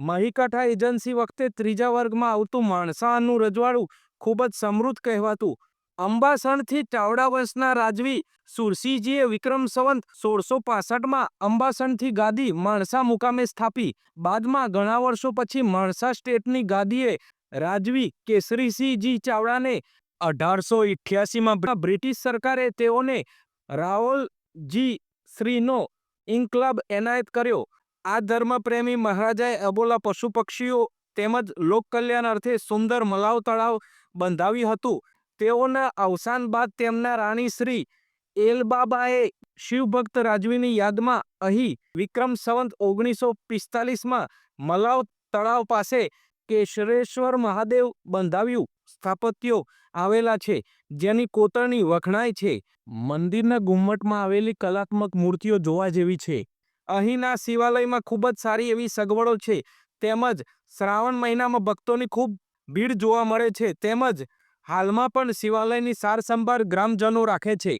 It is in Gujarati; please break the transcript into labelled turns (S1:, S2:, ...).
S1: મહીકાઠા એજન્સી વખતે ત્રીજા વર્ગમાં આવતું માણસાનું રજવાડું ખૂબ જ સમૃદ્ધ કહેવાતું. અંબાસણથી ચાવડા વંશના રાજવી સુરસિંહજીએ વિક્રમ સંવંત સોળસો પાસઠમાં અંબાસણથી ગાદી માણસા મુકામે સ્થાપી. બાદમાં ઘણા વર્ષો પછી માણસા સ્ટેટની ગાદીએ રાજવી કેસરીસિંહજી ચાવડાને અઢારસો ઇઠ્યાસીમાં બ્રિટિશ સરકારે તેઓને રાઓલજી શ્રીનો ઇન્કલાબ એનાયત કર્યો. આ ધર્મપ્રેમી મહારાજાએ અબોલા પશુ પક્ષીઓ તેમજ લોકકલ્યાણ અર્થે સુંદર મલાવ તળાવ બંધાવ્યું હતું. તેઓના અવસાન બાદ તેમના રાણી શ્રી એલબાબાએ શિવભક્ત રાજવીની યાદમાં અહીં વિક્રમ સંવંત ઓગણીસો પિસ્તાલીસમાં મલાવ તળાવ પાસે કેશરેશ્વર મહાદેવ બંધાવ્યું સ્થાપત્યો આવેલા છે, જેની કોતરણી વખણાય છે. મંદિરના ગુમ્મટમાં આવેલી કલાત્મક મૂર્તિઓ જોવા જેવી છે. અહીંના શિવાલયમાં ખૂબ જ સારી એવી સગવડો છે. તેમજ શ્રાવણ મહિનામાં ભક્તોની ખૂબ ભીડ જોવા મળે છે. તેમજ હાલમાં પણ શિવાલયની સાર સંભાળ ગ્રામજનો રાખે છે.